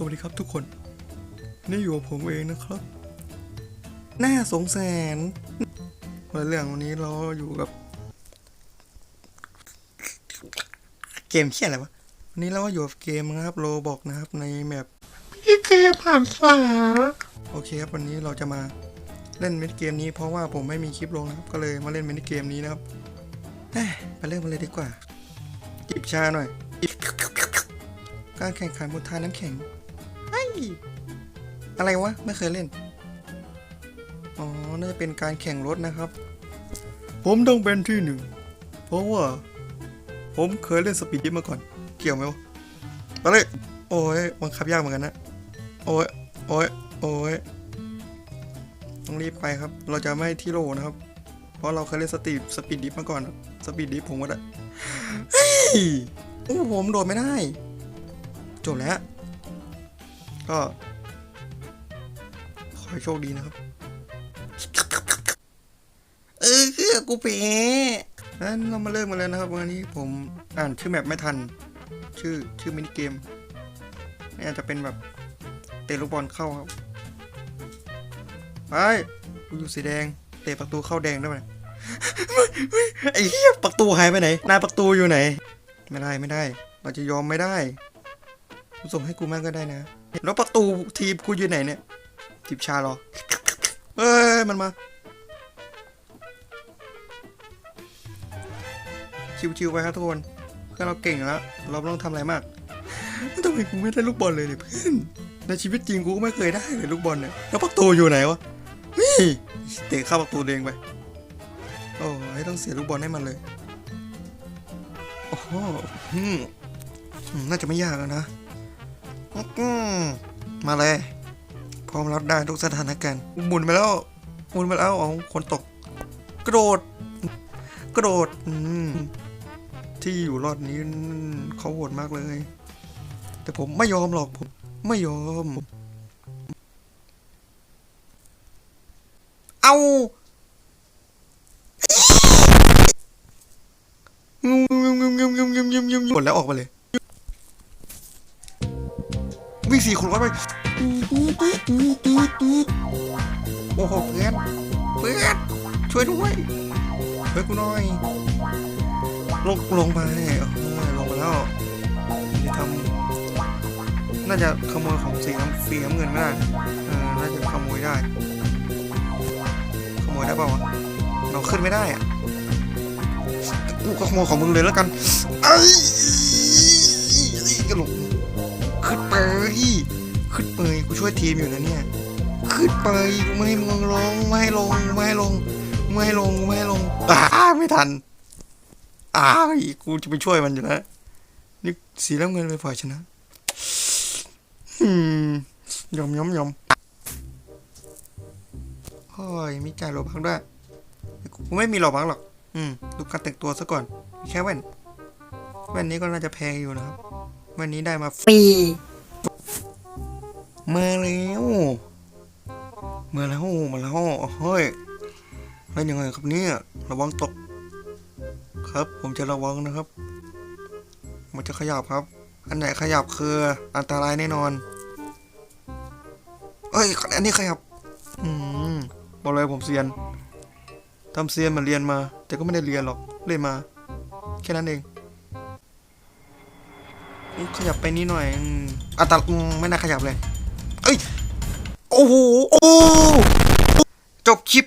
สวัสดีครับทุกคน นี่อยู่กับผมเองนะครับ น่าสงสารวันเรื่องวันนี้เราอยู่กับ เกมเชี่ยอะไรวะ วันนี้เราก็อยู่กับเกมนะครับโลบอกนะครับในแมปพี่เกมผ่านฝาโอเคครับวันนี้เราจะมาเล่นมินิเกมนี้เพราะว่าผมไม่มีคลิปลงนะครับ ก็เลยมาเล่นมินิเกมนี้นะครับเอ้ยไปเริ่มกันเลยดีกว่าจิบชาหน่อย การแข่งขันบนทานน้ำแข็ง เฮ้ย อะไรวะ ไม่เคยเล่น อ๋อ น่าจะเป็นการแข่งรถนะครับ ผมต้องเป็นที่หนึ่ง เพราะว่า ผมเคยเล่นสปีดดิฟมาก่อน เกี่ยวไหมวะไปเลย โอ้ยบังคับยากเหมือนกันนะ โอ้ย โอ้ย โอ้ย ต้องรีบไปครับ เราจะไม่ที่โลนะครับ เพราะเราเคยเล่นสตีสปีดดิฟมาก่อน สปีดดิฟผมก็ได้เฮ้ยโอ้ผมโดดไม่ได้ จบแล้ว ก็ ขอให้โชคดีนะครับ เออคือกูเป๋งั้นเรามาเริ่มกันเลยนะครับ วันนี้ผมอ่านชื่อแมปไม่ทัน ชื่อชื่อมินิเกมนี่อาจจะเป็นแบบเตะลูกบอลเข้าครับ ไปกูอยู่สีแดง เตะประตูเข้าแดงได้ไหมไอ้เหี้ยประตูหายไปไหนนายประตูอยู่ไหน ไม่ได้ไม่ได้ เราจะยอมไม่ได้ส่งให้กูมั่งก็ได้นะ แล้วประตูทีมกูอยู่ไหนเนี่ยทีมชาเหรอเอ้ยมันมาชิวๆไปครับทุกคนเพื่อนเราเก่งแล้ว เราไม่ต้องทำอะไรมากทำไมกูไม่ได้ลูกบอลเลยเนี่ยเพื่อนในชีวิตจริงกูไม่เคยได้เลยลูกบอลเนี่ยแล้วประตูอยู่ไหนวะนี่เตะเข้าประตูเองไปโอ้ยต้องเสียลูกบอลให้มันเลยโอ้โหน่าจะไม่ยากนะ มาเลย พร้อมรับได้ทุกสถานการณ์หมุนไปแล้วหมุนไปแล้วเอาคนตก กระโดด กระโดดที่อยู่รอดนี้เขาโหดมากเลย แต่ผมไม่ยอมหรอกผม ไม่ยอม เอางงมหมดแล้วออกไปเลย วิ่งสี่คนร้อยไปโอ้โหเพื่อนเพื่อนช่วยด้วยเฮ้ยกูหน่อยลงลงไปเออลงไปแล้วจะทำน่าจะขโมยของสีน้ำสีน้ำเงินไม่ได้เออน่าจะขโมยได้ ขโมยได้เปล่าวะเราขึ้นไม่ได้อะกูขโมยของมึงเลยแล้วกันไอ้กระหลง ขึ้นไปกูช่วยทีมอยู่นะเนี่ย ขึ้นไปกูไม่ให้มึงลงไม่ให้ลงไม่ให้ลงไม่ให้ลงไม่ให้ลงอ้าไม่ทันอ้ากูจะไปช่วยมันอยู่นะนี่สีน้ำเงินไปฝ่ายชนะอืมยอมยอมยอมโอ้ยมีจ่ายโลบักด้วยกูไม่มีโลบักหรอก อืมดูการแต่งตัวซะก่อนแค่แว่นแว่นนี้ก็น่าจะแพงอยู่นะครับแว่นนี้ได้มาฟรี มาแล้วมาแล้วมาแล้วเฮ้ยแล้วยังไงครับเนี่ยระวังตก ครับ ผมจะระวังนะครับ มันจะขยับครับ อันไหนขยับคืออันตรายแน่นอนเอ้ยอันนี้ขยับ อืมบอกเลยผมเซียนทำเซียนมาเรียนมา แต่ก็ไม่ได้เรียนหรอกเล่นมา แค่นั้นเองขยับไปนิดหน่อยอันตรอืมไม่น่าขยับเลย เอ้ย โอ้โห โอ้ จบคลิป